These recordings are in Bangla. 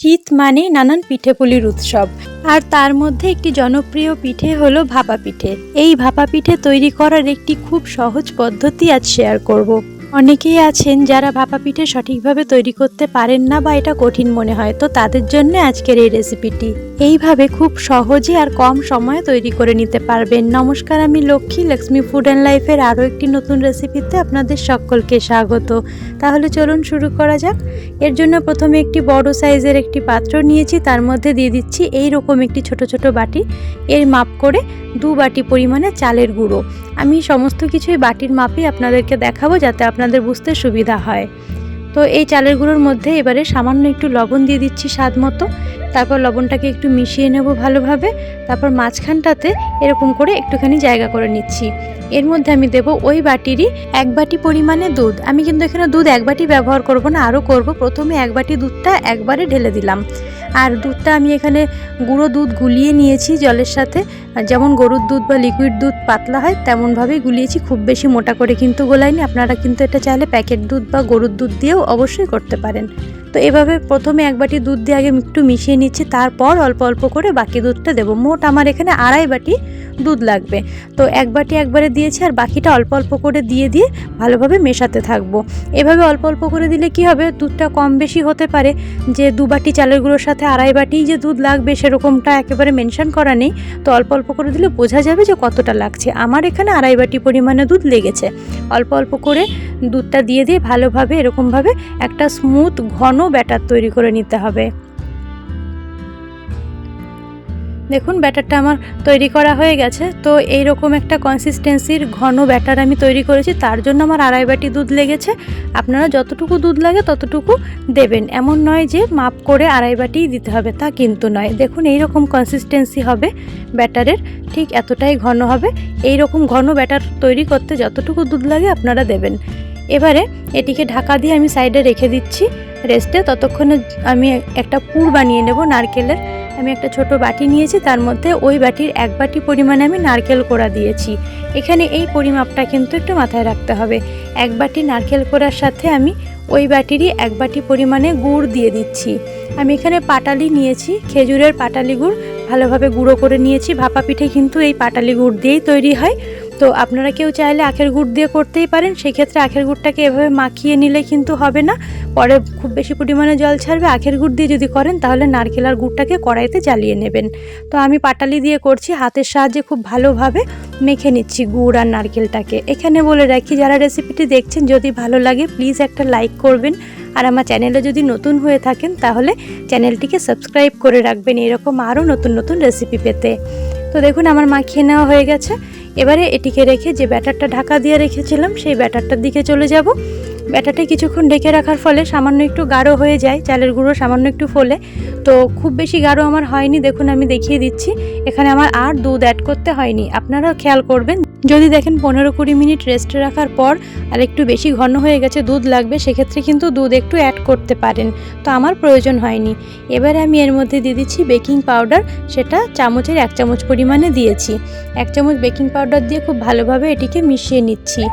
শীত মানে নানান পিঠে পুলির উৎসব আর তার মধ্যে একটি জনপ্রিয় পিঠে হলো ভাপা পিঠে এই ভাপা পিঠে তৈরি করার একটি খুব সহজ পদ্ধতি আজ শেয়ার করব। অনেকেই আছেন যারা ভাপা পিঠে সঠিকভাবে তৈরি করতে পারেন না বা এটা কঠিন মনে হয়, তো তাদের জন্য আজকের এই রেসিপিটি এইভাবে খুব সহজে আর কম সময়ে তৈরি করে নিতে পারবেন। নমস্কার, আমি লক্ষ্মী লক্ষ্মী ফুড অ্যান্ড লাইফের আরও একটি নতুন রেসিপিতে আপনাদের সকলকে স্বাগত। তাহলে চলুন শুরু করা যাক। এর জন্য প্রথমে একটি বড় সাইজের একটি পাত্র নিয়েছি, তার মধ্যে দিয়ে দিচ্ছি এই রকম একটি ছোট ছোট বাটি। এর মাপ করে দু বাটি পরিমাণে চালের গুঁড়ো। আমি সমস্ত কিছুই বাটির মাপই আপনাদেরকে দেখাবো, যাতে আপনাদের বুঝতে সুবিধা হয়। তো এই চালের গুঁড়োর মধ্যে এবারে সামান্য একটু লবণ দিয়ে দিচ্ছি স্বাদ মতো। তারপর লবণটাকে একটু মিশিয়ে নেব ভালোভাবে। তারপর মাঝখানটাতে এরকম করে একটুখানি জায়গা করে নিচ্ছি। এর মধ্যে আমি দেব ওই বাটিরই এক বাটি পরিমাণে দুধ। আমি কিন্তু এখানে দুধ এক বাটি ব্যবহার করব না, আরও করব। প্রথমে এক বাটি দুধটা একবারে ঢেলে দিলাম। আর দুধটা আমি এখানে গুঁড়ো দুধ গুলিয়ে নিয়েছি জলের সাথে। যেমন গরুর দুধ বা লিকুইড দুধ পাতলা হয়, তেমনভাবেই গুলিয়েছি। খুব বেশি মোটা করে কিন্তু গোলাইনি। আপনারা কিন্তু এটা চাইলে প্যাকেট দুধ বা গরুর দুধ দিয়েও অবশ্যই করতে পারেন। তো এভাবে প্রথমে এক বাটি দুধ দিয়ে আগে একটু মিশিয়ে নিচ্ছি, তারপর অল্প অল্প করে বাকি দুধটা দেবো। মোট আমার এখানে আড়াই বাটি দুধ লাগবে। তো এক বাটি একবারে দিয়েছি আর বাকিটা অল্প অল্প করে দিয়ে দিয়ে ভালোভাবে মেশাতে থাকব। এভাবে অল্প অল্প করে দিলে কি হবে? দুধটা কম বেশি হতে পারে। যে দু বাটি চালের গুঁড়োর সাথে আড়াই বাটি যে দুধ লাগবে সেরকমটা একেবারে মেনশন করা নেই। তো অল্প অল্প করে দিলে বোঝা যাবে যে কতটা লাগছে। আমার এখানে আড়াই বাটি পরিমাণে দুধ লেগেছে। অল্প অল্প করে দুধটা দিয়ে দিয়ে ভালোভাবে, এরকমভাবে একটা স্মুথ, ঘন ব্যাটার তৈরি করে নিতে হবে। দেখুন, ব্যাটারটা আমার তৈরি করা হয়ে গেছে। তো এই রকম একটা কনসিস্টেন্সির ঘন ব্যাটার আমি তৈরি করেছি, তার জন্য আমার আড়াই বাটি দুধ লেগেছে। আপনারা যতটুকু দুধ লাগে ততটুকু দেবেন। এমন নয় যে মাপ করে আড়াই বাটিই দিতে হবে, তা কিন্তু নয়। দেখুন এই রকম কনসিস্টেন্সি হবে ব্যাটারের, ঠিক এতটাই ঘন হবে। এই রকম ঘন ব্যাটার তৈরি করতে যতটুকু দুধ লাগে আপনারা দেবেন। এবারে এটিকে ঢাকা দিয়ে আমি সাইডে রেখে দিচ্ছি রেস্টে। ততক্ষণে আমি একটা পুর বানিয়ে নেব নারকেলের। আমি একটা ছোট বাটি নিয়েছি, তার মধ্যে ওই বাটির এক বাটি পরিমাণে আমি নারকেল কোড়া দিয়েছি। এখানে এই পরিমাপটা কিন্তু একটু মাথায় রাখতে হবে। এক বাটি নারকেল কোড়ার সাথে আমি ওই বাটিরই এক বাটি পরিমাণে গুড় দিয়ে দিচ্ছি। আমি এখানে পাটালি নিয়েছি, খেজুরের পাটালি গুড়। ভালোভাবে গুঁড়ো করে নিয়েছি। ভাপা পিঠে কিন্তু এই পাটালি গুড় দিয়েই তৈরি হয়। তো আপনারা কেউ চাইলে আখের গুড় দিয়ে করতেই পারেন, সেক্ষেত্রে আখের গুড়টাকে এভাবে মাখিয়ে নিলে কিন্তু হবে না। পরে খুব বেশি পরিমাণে জল ছাড়বে, আখের গুড় দিয়ে যদি করেন তাহলে নারকেল আর গুড়টাকে কড়াইতে জ্বালিয়ে নেবেন। তো আমি পাটালি দিয়ে করছি, হাতের সাহায্যে খুব ভালোভাবে মেখে নিচ্ছি গুড় আর নারকেলটাকে। এখানে বলে রাখি, যারা রেসিপিটি দেখছেন, যদি ভালো লাগে প্লিজ একটা লাইক করবেন। আর আমার চ্যানেলে যদি নতুন হয়ে থাকেন, তাহলে চ্যানেলটিকে সাবস্ক্রাইব করে রাখবেন, এরকম আরও নতুন নতুন রেসিপি পেতে। তো দেখুন, আমার মাখিয়ে নেওয়া হয়ে গেছে। এবারে এটিকে রেখে যে ব্যাটারটা ঢাকা দিয়ে রেখেছিলাম সেই ব্যাটারটার দিকে চলে যাব। ব্যাটারটা কিছুক্ষণ ঢেকে রাখার ফলে সামান্য একটু গাঢ় হয়ে যায়, চালের গুঁড়ো সামান্য একটু ফোলে। তো খুব বেশি গাঢ় আমার হয়নি, দেখুন আমি দেখিয়ে দিচ্ছি। এখানে আমার আর দুধ অ্যাড করতে হয়নি। আপনারা খেয়াল করবেন, যদি দেখেন পনেরো কুড়ি মিনিট রেস্টে রাখার পর আর একটু বেশি ঘন হয়ে গেছে দুধ লাগবে, সেক্ষেত্রে কিন্তু দুধ একটু অ্যাড করতে পারেন। তো আমার প্রয়োজন হয়নি। এবারে আমি এর মধ্যে দিয়ে দিচ্ছি বেকিং পাউডার সেটা চামচের এক চামচ পরিমাণে দিয়েছি। এক চামচ বেকিং পাউডার দিয়ে খুব ভালোভাবে এটিকে মিশিয়ে নিচ্ছি।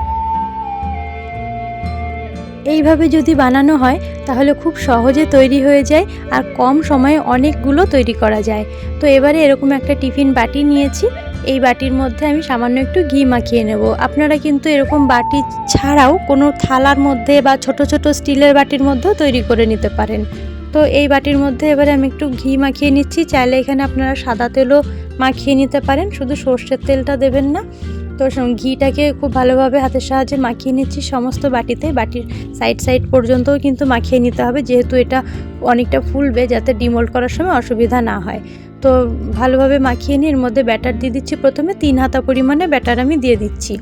এইভাবে যদি বানানো হয়, তাহলে খুব সহজে তৈরি হয়ে যায় আর কম সময়ে অনেকগুলো তৈরি করা যায়। তো এবারে এরকম একটা টিফিন বাটি নিয়েছি। এই বাটির মধ্যে আমি সামান্য একটু ঘি মাখিয়ে নেব। আপনারা কিন্তু এরকম বাটি ছাড়াও কোনো থালার মধ্যে বা ছোট ছোট স্টিলের বাটির মধ্যেও তৈরি করে নিতে পারেন। তো এই বাটির মধ্যে এবারে আমি একটু ঘি মাখিয়ে নিচ্ছি। চাইলে এখানে আপনারা সাদা তেলও মাখিয়ে নিতে পারেন। শুধু সর্ষের তেলটা দেবেন না। তো ঘিটাকে খুব ভালোভাবে হাতের সাহায্যে মাখিয়ে নিচ্ছি। সমস্ত বাটিতে, বাটির সাইড সাইড পর্যন্তও কিন্তু মাখিয়ে নিতে হবে। যেহেতু এটা অনেকটা ফুলবে, যাতে ডিমোল্ড করার সময় অসুবিধা না হয়। তো ভালোভাবে মাখিয়ে নিয়ে এর মধ্যে ব্যাটার দিয়ে দিচ্ছি। প্রথমে তিন হাতা পরিমাণে ব্যাটার আমি দিয়ে দিচ্ছি।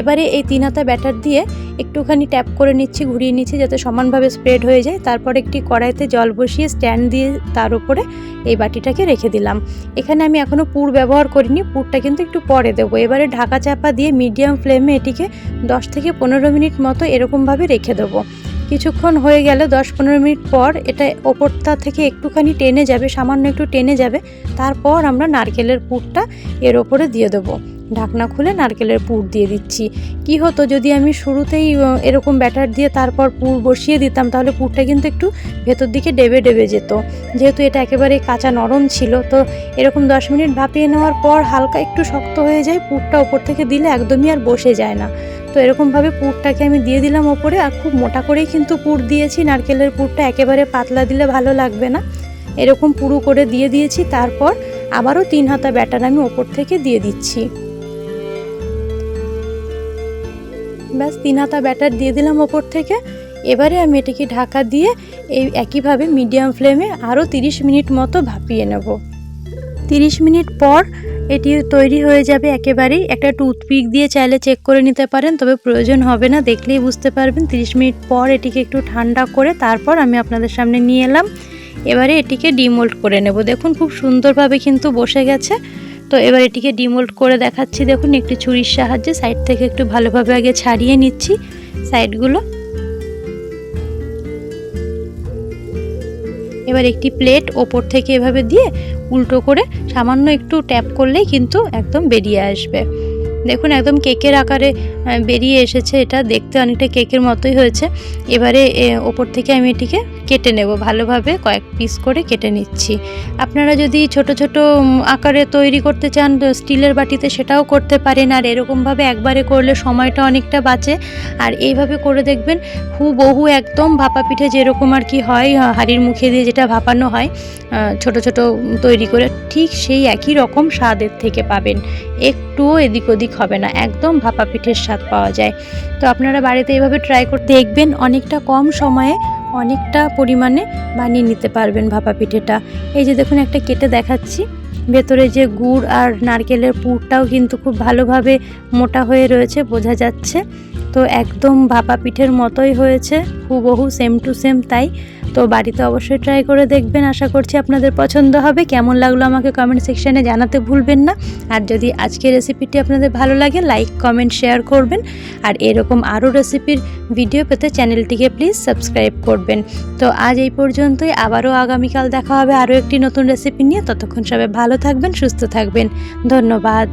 এবারে এই তিন হাতা ব্যাটার দিয়ে একটুখানি ট্যাপ করে নিচ্ছি, ঘুরিয়ে নিচ্ছি যাতে সমানভাবে স্প্রেড হয়ে যায়। তারপর একটি কড়াইতে জল বসিয়ে স্ট্যান্ড দিয়ে তার উপরে এই বাটিটাকে রেখে দিলাম। এখানে আমি এখনও পুর ব্যবহার করিনি, পুরটা কিন্তু একটু পরে দেবো। এবারে ঢাকা চাপা দিয়ে মিডিয়াম ফ্লেমে এটিকে 10 থেকে পনেরো মিনিট মতো এরকমভাবে রেখে দেবো। কিছুক্ষণ হয়ে গেলে দশ পনেরো মিনিট পর এটা ওপরটা থেকে একটুখানি টেনে যাবে, সামান্য একটু টেনে যাবে। তারপর আমরা নারকেলের পুরটা এর ওপরে দিয়ে দেবো। ঢাকনা খুলে নারকেলের পুর দিয়ে দিচ্ছি। কি হতো যদি আমি শুরুতেই এরকম ব্যাটার দিয়ে তারপর পুর বসিয়ে দিতাম, তাহলে পুরটা কিন্তু একটু ভেতর দিকে ডেবে ডেবে যেত। যেহেতু এটা একেবারে কাঁচা নরম ছিল, তো এরকম দশ মিনিট ভাপিয়ে নেওয়ার পর হালকা একটু শক্ত হয়ে যায়, পুরটা ওপর থেকে দিলে একদমই আর বসে যায় না। তো এরকমভাবে পুরটাকে আমি দিয়ে দিলাম ওপরে, আর খুব মোটা করেই কিন্তু পুর দিয়েছি। নারকেলের পুরটা একেবারে পাতলা দিলে ভালো লাগবে না। এরকম পুরু করে দিয়ে দিয়েছি, তারপর আবারও তিন হাতা ব্যাটার আমি ওপর থেকে দিয়ে দিচ্ছি। ব্যাস, তিন হাতা ব্যাটার দিয়ে দিলাম ওপর থেকে। এবারে আমি এটিকে ঢাকা দিয়ে এই একইভাবে মিডিয়াম ফ্লেমে আরও তিরিশ মিনিট মতো ভাপিয়ে নেব। তিরিশ মিনিট পর এটি তৈরি হয়ে যাবে একেবারেই। একটা টুথপিক দিয়ে চাইলে চেক করে নিতে পারেন, তবে প্রয়োজন হবে না, দেখলেই বুঝতে পারবেন। তিরিশ মিনিট পর এটিকে একটু ঠান্ডা করে তারপর আমি আপনাদের সামনে নিয়ে এলাম। এবারে এটিকে ডিমোল্ড করে নেব। দেখুন, খুব সুন্দরভাবে কিন্তু বসে গেছে। তো এবার এটিকে ডিমোল্ড করে দেখাচ্ছি। দেখুন, একটি ছুরির সাহায্যে সাইড থেকে একটু ভালোভাবে আগে ছাড়িয়ে নিচ্ছি সাইডগুলো। এবার একটি প্লেট ওপর থেকে এভাবে দিয়ে উল্টো করে সামান্য একটু ট্যাপ করলেই কিন্তু একদম বেরিয়ে আসবে। দেখুন, একদম কেকের আকারে বেরিয়ে এসেছে এটা। দেখতে অনেকটা কেকের মতোই হয়েছে। এবারে ওপর থেকে আমি এটিকে কেটে নেব। ভালোভাবে কয়েক পিস করে কেটে নিচ্ছি। আপনারা যদি ছোট ছোট আকারে তৈরি করতে চান স্টিলের বাটিতে সেটাও করতে পারেন। আর এরকমভাবে একবারে করলে সময়টা অনেকটা বাঁচে। আর এইভাবে করে দেখবেন, হুবহু একদম ভাপা পিঠে যেরকম আর কি হয় হাঁড়ির মুখে দিয়ে যেটা ভাপানো হয় ছোট ছোট তৈরি করে ঠিক সেই একই রকম স্বাদের থেকে পাবেন। একটুও এদিক ওদিক হবে না। একদম ভাপা পিঠের স্বাদ। পাওয়া যায়। তো আপনারা বাড়িতে এইভাবে ট্রাই করতে দেখবেন, অনেকটা কম সময়ে অনেকটা পরিমাণে বানিয়ে নিতে পারবেন ভাপা পিঠেটা। এই যে দেখুন, একটা কেটে দেখাচ্ছি। ভেতরে যে গুড় আর নারকেলের পুরটাও কিন্তু খুব ভালোভাবে মোটা হয়ে রয়েছে, বোঝা যাচ্ছে। তো একদম ভাপা পিঠের মতোই হয়েছে, হুবহু সেম টু সেম তাই। তো বাড়িতে অবশ্যই ট্রাই করে দেখবেন। আশা করছি আপনাদের পছন্দ হবে। কেমন লাগল আমাকে কমেন্ট সেকশানে জানাতে ভুলবেন না। আর যদি আজকের রেসিপিটি আপনাদের ভালো লাগে লাইক কমেন্ট শেয়ার করবেন। আর এরকম আরও রেসিপির ভিডিও পেতে চ্যানেলটিকে প্লিজ সাবস্ক্রাইব করবেন। তো আজ এই পর্যন্তই। আবারও আগামীকাল দেখা হবে আরও একটি নতুন রেসিপি নিয়ে। ততক্ষণ সবাই ভালো থাকবেন, সুস্থ থাকবেন। ধন্যবাদ।